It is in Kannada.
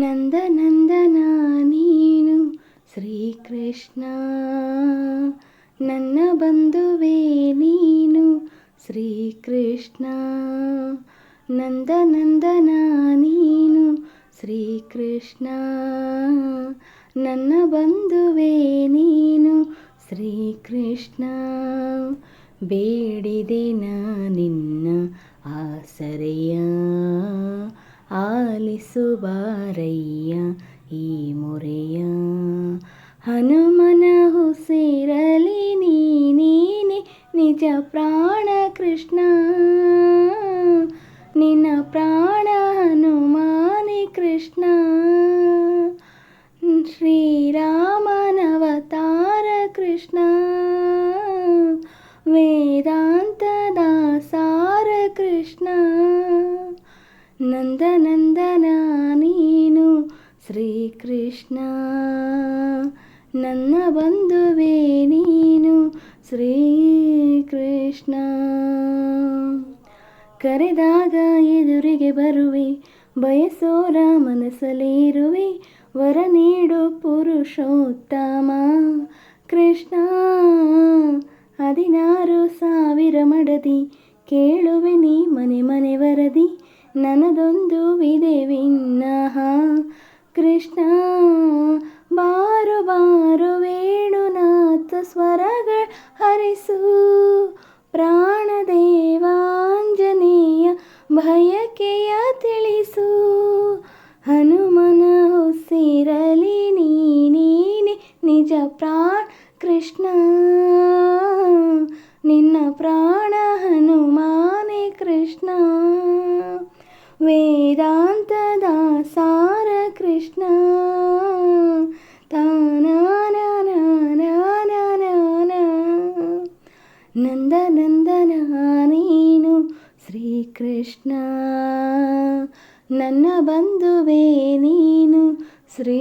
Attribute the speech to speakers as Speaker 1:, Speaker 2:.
Speaker 1: ನಂದನಂದನ ನೀನು ಶ್ರೀಕೃಷ್ಣ. ನನ್ನ ಬಂಧುವೇ ನೀನು ಶ್ರೀಕೃಷ್ಣ. ನಂದನಂದನ ನೀನು ಶ್ರೀಕೃಷ್ಣ. ನನ್ನ ಬಂಧುವೇ ನೀನು ಶ್ರೀಕೃಷ್ಣ. ಬೇಡಿದೆ ನಿನ್ನ ಆಸರೆಯ. ಆಲಿಸುವಾರಯ್ಯ ಈ ಮೊರೆಯ ಹನುಮನ ಉಸಿರಲಿ ನೀನೇ ನಿಜ ಪ್ರಾಣ ಕೃಷ್ಣ ನಿನ್ನ ಪ್ರಾಣ ಹನುಮಾನಿ ಕೃಷ್ಣ ಶ್ರೀರಾಮನವತಾರ ಕೃಷ್ಣ ವೇದಾಂತದ ಸಾರ ಕೃಷ್ಣ ನಂದನಂದನ ನೀನು ಶ್ರೀಕೃಷ್ಣ. ನನ್ನ ಬಂಧುವೇ ನೀನು ಶ್ರೀಕೃಷ್ಣ. ಕರೆದಾಗ ಎದುರಿಗೆ ಬರುವೆ, ಬಯಸೋರ ಮನಸ್ಸಲ್ಲಿರುವೆ, ವರ ನೀಡು ಪುರುಷೋತ್ತಮ. ಕೃಷ್ಣ, ಹದಿನಾರು ಸಾವಿರ ಮಡದಿ ಕೇಳುವೆ, ನೀ ಮನೆ ಮನೆ ವರದಿ. ನನ್ನದೊಂದು ವಿದೆ ವಿನ್ನಹ. ಕೃಷ್ಣ, ಬಾರು ಬಾರು ವೇಣುನಾಥ ಸ್ವರಗಳ ಹರಿಸು. ಪ್ರಾಣದೇವಾಂಜನೇಯ ಭಯಕೆಯ ತಿಳಿಸು. ಹನುಮನ ಉಸಿರಲಿ ನೀನೇ ನಿಜ ಪ್ರಾಣ ಕೃಷ್ಣ. ನಿನ್ನ ಪ್ರಾಣ ಹನುಮಾನೇ ಕೃಷ್ಣ. ವೇದಾಂತದ ಸಾರ ಕೃಷ್ಣ ನಂದನಂದನ ನೀನು ಶ್ರೀಕೃಷ್ಣ ನನ್ನ ಬಂಧುವೇ ನೀನು ಶ್ರೀಕೃಷ್ಣ